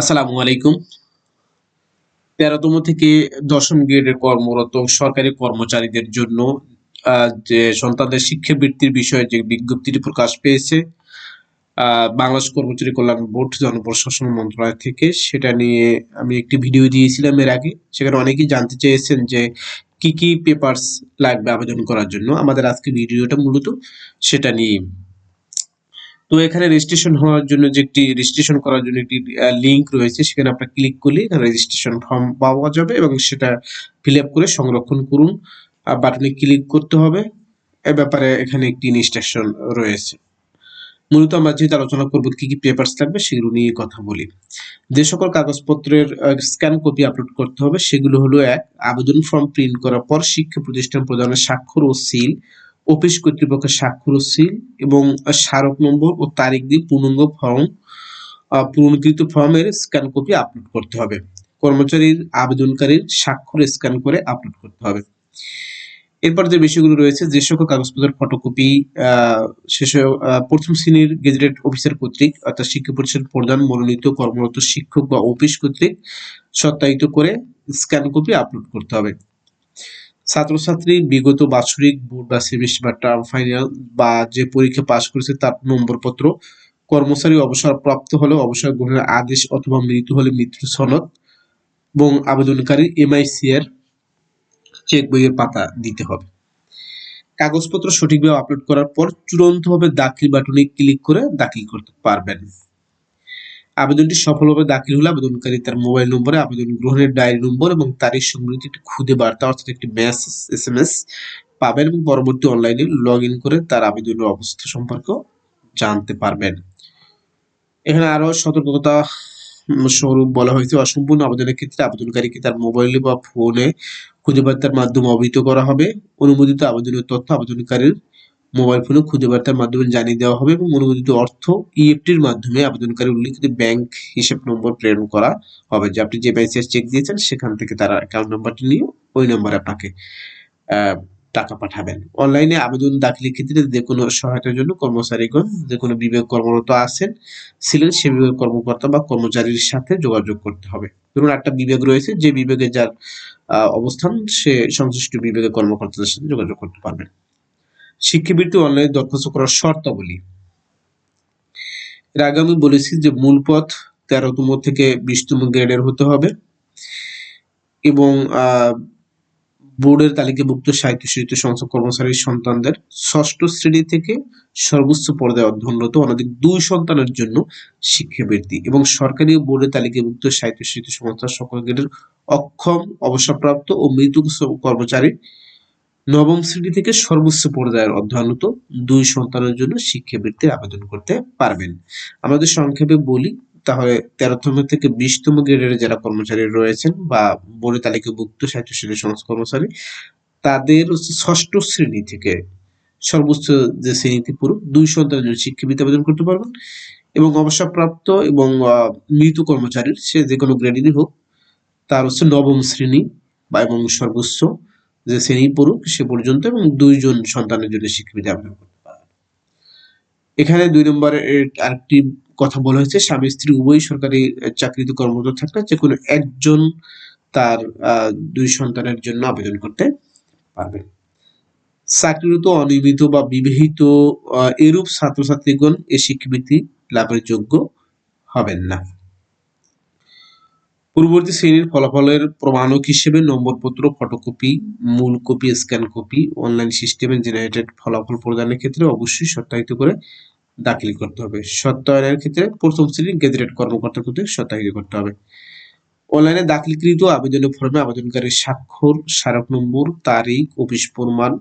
আসসালামু আলাইকুম। তেরোতম থেকে দশম গ্রেডের কর্মরত সরকারি কর্মচারীদের জন্য যে সন্তানদের শিক্ষাবৃত্তির বিষয়ে যে বিজ্ঞপ্তিটি প্রকাশ পেয়েছে বাংলাদেশ কর্মচারী কল্যাণ বোর্ড জনপ্রশাসন মন্ত্রণালয় থেকে, সেটা নিয়ে আমি একটি ভিডিও দিয়েছিলাম এর আগে। সেখানে অনেকেই জানতে চেয়েছেন যে কি কি পেপারস লাগবে আবেদন করার জন্য। আমাদের আজকে ভিডিওটা মূলত সেটা নিয়ে তো এখানে রেজিস্ট্রেশন হওয়ার জন্য যে একটি রেজিস্ট্রেশন করার জন্য একটি লিংক রয়েছে, সেখানে আপনার ক্লিক করলে এখানে রেজিস্ট্রেশন ফর্ম পাওয়া যাবে এবং সেটা ফিল আপ করে সংরক্ষণ করুন। বাটনে ক্লিক করতে হবে। এ ব্যাপারে এখানে একটি ইনস্ট্রাকশন রয়েছে। মূলত আমরা যেহেতু আলোচনা করব কি কি পেপারস লাগবে, সেগুলো নিয়ে কথা বলি। যে সকল কাগজপত্রের স্ক্যান কপি আপলোড করতে হবে, সেগুলো হলো এক, আবেদন ফর্ম প্রিন্ট করার পর শিক্ষা প্রতিষ্ঠান প্রদানের স্বাক্ষর ও সিল অফিস কর্তৃপক্ষের স্বাক্ষর সিল এবং স্মারক নম্বর ও তারিখ দিয়ে পূর্ণাঙ্গ ফর্ম পূরণকৃত ফর্মের স্ক্যান কপি আপলোড করতে হবে। কর্মচারীর আবেদনকারীর স্বাক্ষর স্ক্যান করে আপলোড করতে হবে। এরপর যে বিষয়গুলো রয়েছে, যে সকল কাগজপত্রের ফটোকপি শেষে প্রথম শ্রেণির গেজেটেড অফিসার কর্তৃক অর্থাৎ শিক্ষা পরিষদ প্রধান মনোনীত কর্মরত শিক্ষক বা অফিস কর্তৃক সত্যায়িত করে স্ক্যান কপি আপলোড করতে হবে। ছাত্রছাত্রী বিগত বাৎসরিক বোর্ড বা সেমিস্টার বা টার্ম ফাইনাল বা যে পরীক্ষা পাশ করেছে তার নম্বরপত্র, কর্মচারী অবসরপ্রাপ্ত হলে অবসর গ্রহণের আদেশ অথবা মৃত্যু হলে মৃত্যু সনদ এবং আবেদনকারী এমআইসি এর চেক বইয়ের পাতা দিতে হবে। কাগজপত্র সঠিকভাবে আপলোড করার পর চূড়ান্তভাবে দাখিল বাটনে ক্লিক করে দাখিল করতে পারবেন। আবেদনটি সফলভাবে দাখিল হলে আবেদনকারী তার মোবাইল নম্বরে আবেদন গ্রহণের ডায়েরি নম্বর এবং তারিখ সংবলিত একটি খুদে বার্তা, অর্থাৎ একটি মেসেজ এস এম এস পাবেন এবং পরবর্তী অনলাইনে লগ ইন করে তার আবেদনের অবস্থা সম্পর্কে জানতে পারবেন। এখানে আরও সতর্কতা স্বরূপ বলা হয়েছে, অসম্পূর্ণ আবেদনের ক্ষেত্রে আবেদনকারীকে তার মোবাইলে বা ফোনে খুঁজে বার্তার মাধ্যমে অবহিত করা হবে। অনুমোদিত আবেদনের তথ্য আবেদনকারীর মোবাইল ফোনে খুঁজে বার্তার মাধ্যমে জানিয়ে দেওয়া হবে এবং অনুমোদিত অর্থ ইএফটির মাধ্যমে আবেদনকারী উল্লিখিত ব্যাংক হিসাব নম্বর প্রেরণ করা হবে। যে আপনি যে ব্যাংক চেক দিয়েছেন, সেখান থেকে তারা অ্যাকাউন্ট নাম্বারটি নিয়ে ওই নম্বরে আপনাকে টাকা পাঠাবেন। অনলাইনে আবেদন দাখিলের ক্ষেত্রে যে কোনো সহায়তার জন্য কর্মচারীগণ যে কোনো বিভাগ কর্মরত আছেন, ছিলেন সে বিভাগ কর্মকর্তা বা কর্মচারীর সাথে যোগাযোগ করতে হবে। ধরুন একটা বিভাগ রয়েছে, যে বিভাগে যার অবস্থান সে সংশ্লিষ্ট বিভাগের কর্মকর্তাদের সাথে যোগাযোগ করতে পারবেন। শিক্ষাবৃত্তি অনলাইনে দরখাস্ত করার শর্তাবলী। এর আগে আমি বলেছি যে মূল পথ তেরোতম থেকে বিশতম গ্রেডের হতে হবে এবং বোর্ডের তালিকাভুক্ত সাহিত্যশীত সংস্থা কর্মচারীর সন্তানদের ষষ্ঠ শ্রেণি থেকে সর্বোচ্চ পর্যায়ে অধ্যয়নরত অনধিক দুই সন্তানের জন্য শিক্ষাবৃত্তি এবং সরকারি বোর্ডের তালিকাভুক্ত সাহিত্যশীত সংস্থার সকল গ্রেডের অক্ষম, অবসরপ্রাপ্ত ও মৃত কর্মচারী নবম শ্রেণি থেকে সর্বোচ্চ পর্যায়ের অধ্যয়নরত দুই সন্তানের জন্য শিক্ষাবৃত্তির আবেদন করতে পারবেন। আমাদের সংক্ষেপে বলি, তাহলে তেরোতম থেকে বিশতম গ্রেডের যারা কর্মচারী রয়েছেন বা বোর্ডের তালিকাভুক্ত সাহিত্য শ্রেণির সমস্ত কর্মচারী, তাদের ষষ্ঠ শ্রেণি থেকে সর্বোচ্চ যে শ্রেণীতে পুরো দুই সন্তানের জন্য শিক্ষাবৃত্তি আবেদন করতে পারবেন এবং অবসরপ্রাপ্ত এবং মৃত কর্মচারীর সে যে কোনো গ্রেডেরই হোক, তার হচ্ছে নবম শ্রেণি বা এবং সর্বোচ্চ যে শ্রেণি পড়ুক, সে পর্যন্ত এবং দুইজন সন্তানের জন্য শিক্ষাবৃত্তি আবেদন করতে পারবে। এখানে দুই নম্বরে আরেকটি কথা বলা হয়েছে, স্বামী স্ত্রী উভয় সরকারি চাকরিতে কর্মরত থাকলে যে কোনো একজন তার দুই সন্তানের জন্য আবেদন করতে পারবে। চাকরিরত, অনিয়মিত বা বিবাহিত এরূপ ছাত্রছাত্রীগণ এ শিক্ষাবৃত্তি লাভের যোগ্য হবেন না। পূর্ববর্তী শ্রেণির ফলাফলের প্রমাণক হিসেবে নম্বরপত্র, ফটোকপি, মূল কপি, স্ক্যান কপি, অনলাইন সিস্টেমে জেনারেটেড ফলাফল প্রদানের ক্ষেত্রে অবশ্যই সত্যায়িত করে দাখিল করতে হবে। সত্যায়নের ক্ষেত্রে প্রথম শ্রেণির গেজেটেড কর্মকর্তা কর্তৃক সত্যায়িত করতে হবে। অনলাইনে দাখিলকৃত আবেদনের ফর্মে আবেদনকারীর স্বাক্ষর, স্মারক নম্বর, তারিখ, অফিস প্রমাণ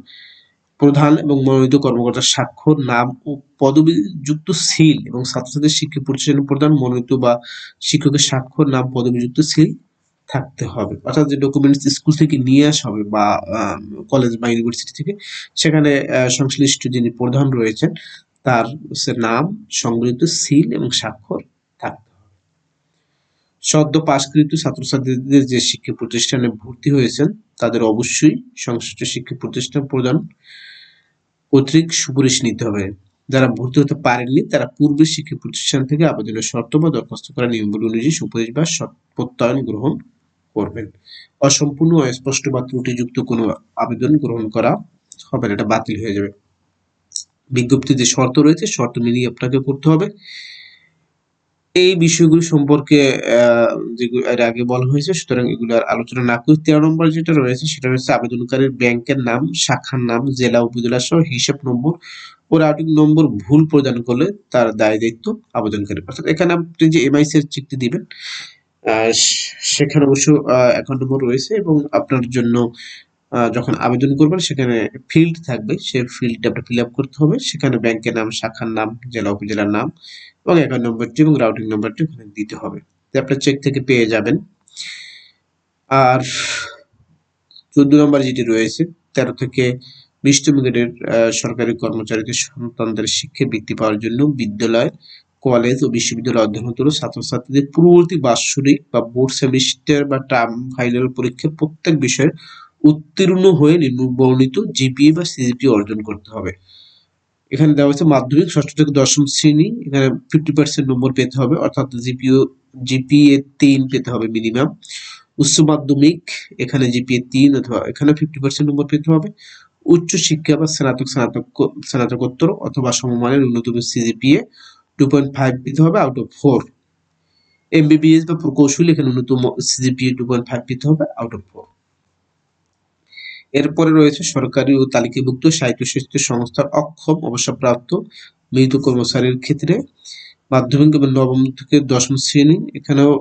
প্রধান এবং মনোনীত কর্মকর্তার স্বাক্ষর, নাম ও পদবিযুক্ত সিল এবং ছাত্রছাত্রীর শিক্ষা প্রতিষ্ঠানের প্রধান মনোনীত বা শিক্ষকের স্বাক্ষর, নাম পদবিযুক্ত সিল থাকতে হবে। অর্থাৎ যে ডকুমেন্টস স্কুল থেকে নিয়ে আসা হবে বা কলেজ বা ইউনিভার্সিটি থেকে, সেখানে সংশ্লিষ্ট যিনি প্রধান রয়েছেন, তার নাম, সংগৃহীত সিল এবং স্বাক্ষর থাকতে হবে। সদ্য পাশকৃত ছাত্রছাত্রীদের যে শিক্ষা প্রতিষ্ঠানে ভর্তি হয়েছেন, তাদের অবশ্যই সংশ্লিষ্ট শিক্ষা প্রতিষ্ঠান প্রদান কর্তৃক সুপারিশ নিতে হবে। যারা ভর্তি হতে পারেননি, তারা পূর্বে শিক্ষা প্রতিষ্ঠান থেকে আবেদনের শর্ত বা দরখাস্ত করা নিয়মগুলি অনুযায়ী সুপারিশ বা প্রত্যয়ন গ্রহণ করবেন। অসম্পূর্ণ অস্পষ্ট বা ত্রুটিযুক্ত কোনো আবেদন গ্রহণ করা হবে না, এটা বাতিল হয়ে যাবে। বিজ্ঞপ্তিতে শর্ত রয়েছে, শর্ত মিলিয়ে আপনাকে করতে হবে। এই বিষয়গুলো সম্পর্কে যেগুলো এর আগে বলা হয়েছে, সুতরাং এগুলো আর আলোচনা না করে তেরো নম্বর যেটা রয়েছে, সেটা হচ্ছে আবেদনকারীর ব্যাংকের নাম, শাখার নাম, জেলা উপজেলা সহ হিসাব নম্বর ও রাউটিং নম্বর ভুল প্রদান করলে তার দায় দায়িত্ব আবেদনকারী অর্থাৎ এখানে আপনি যে এমআইসি এর চুক্তি দিবেন সেখানে অবশ্য অ্যাকাউন্ট নম্বর রয়েছে এবং আপনার জন্য যখন আবেদন করবেন, সেখানে ফিল্ড থাকবে। সেই ফিল্ডটা আপনি ফিল আপ করতে হবে। সেখানে ব্যাংকের নাম, শাখার নাম, জেলা উপজেলার নাম এবং অ্যাকাউন্ট নম্বরটি এবং রাউটিং নম্বরটি ওখানে দিতে হবে। আপনার চেক থেকে পেয়ে যাবেন। আর চোদ্দ নম্বর যেটি রয়েছে, তেরো থেকে বিশতম গ্রেডের সরকারি কর্মচারীদের সন্তানদের শিক্ষা বৃত্তি পাওয়ার জন্য বিদ্যালয় কলেজ ও বিশ্ববিদ্যালয় অধ্যয়নরত ছাত্রছাত্রীদের পূর্ববর্তী বাৎসরিক বা বোর্ড সেমিস্টার বা টার্ম ফাইনাল পরীক্ষার প্রত্যেক বিষয়ে উত্তীর্ণ হয়ে নিম্নবর্ণিত জিপিএ বা সিজিপিএ অর্জন করতে হবে। এখানে দেওয়া হচ্ছে মাধ্যমিক, ষষ্ঠ থেকে দশম শ্রেণি, এখানে ফিফটি পার্সেন্ট নম্বর পেতে হবে, অর্থাৎ জিপিও, জিপিএ তিন পেতে হবে মিনিমাম উচ্চ মাধ্যমিক, এখানে জিপিএ তিন অথবা এখানে ফিফটি পার্সেন্ট নম্বর পেতে হবে। উচ্চ শিক্ষা বা স্নাতক স্নাতক, স্নাতকোত্তর অথবা সমমানের ন্যূনতম সিজিপিএ টু পয়েন্ট ফাইভ পেতে হবে আউট অফ ফোর এমবিবিএস বা প্রকৌশল, এখানে ন্যূনতম সিজিপিএ টু পয়েন্ট ফাইভ পেতে হবে আউট অফ ফোর এরপরে রয়েছে সরকারি ও তালিকাভুক্ত স্বায়ত্তশাসিত সংস্থার অক্ষম অবসরপ্রাপ্ত মৃত কর্মচারীর ক্ষেত্রে। মাধ্যমিক এবং নবম থেকে দশম শ্রেণি, এখানেও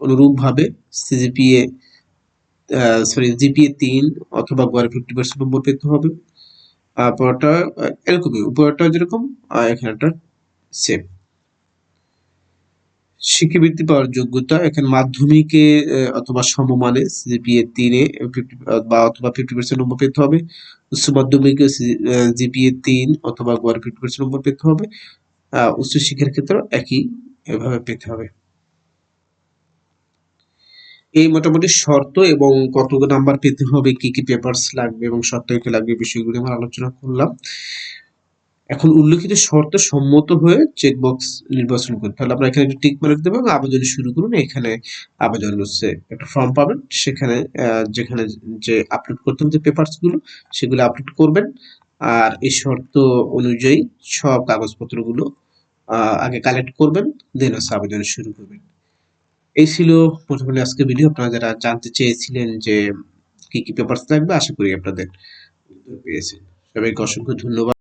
অনুরূপভাবে সিজিপিএ সরি জিপিএ তিন অথবা গড়ে ফিফটি পার্সেন্ট নম্বর পেতে হবে। পরটা এরকমই, উপরটা যেরকম এখানেটা সেম শিক্ষাবৃত্তি পাওয়ার যোগ্যতা এখানে মাধ্যমিকে অথবা সমমানে জিপিএ তিনে বা অথবা ফিফটি পার্সেন্ট নম্বর পেতে হবে। উচ্চ মাধ্যমিকে জিপিএ তিন অথবা গড় ফিফটি পার্সেন্ট নম্বর পেতে হবে। আহ, উচ্চ শিক্ষার ক্ষেত্রে একই এভাবে পেতে হবে। এই মোটামুটি শর্ত এবং কত নাম্বার পেতে হবে কি কি পেপারস লাগবে এবং শর্ত কি লাগবে বিষয়গুলি আমরা আলোচনা করলাম। এখন উল্লেখিত শর্ত সম্মত হয়ে চেকবক্স নির্বাচন করতে তাহলে আপনারা এখানে একটা টিক মার্ক দেবেন আবেদন শুরু করুন। এখানে আবেদন হচ্ছে একটা ফর্ম পাবেন। সেখানে যেখানে যে আপলোড করতে যে পেপারসগুলো, সেগুলো আপলোড করবেন। আর এই শর্ত অনুযায়ী সব কাগজপত্রগুলো আগে কালেক্ট করবেন দেন হচ্ছে আবেদন শুরু করবেন। এই ছিল প্রথমে আজকে ভিডিও আপনারা যারা জানতে চেয়েছিলেন যে কি কি পেপারস লাগবে, আশা করি আপনাদের পেয়েছেন। সবাইকে অসংখ্য ধন্যবাদ।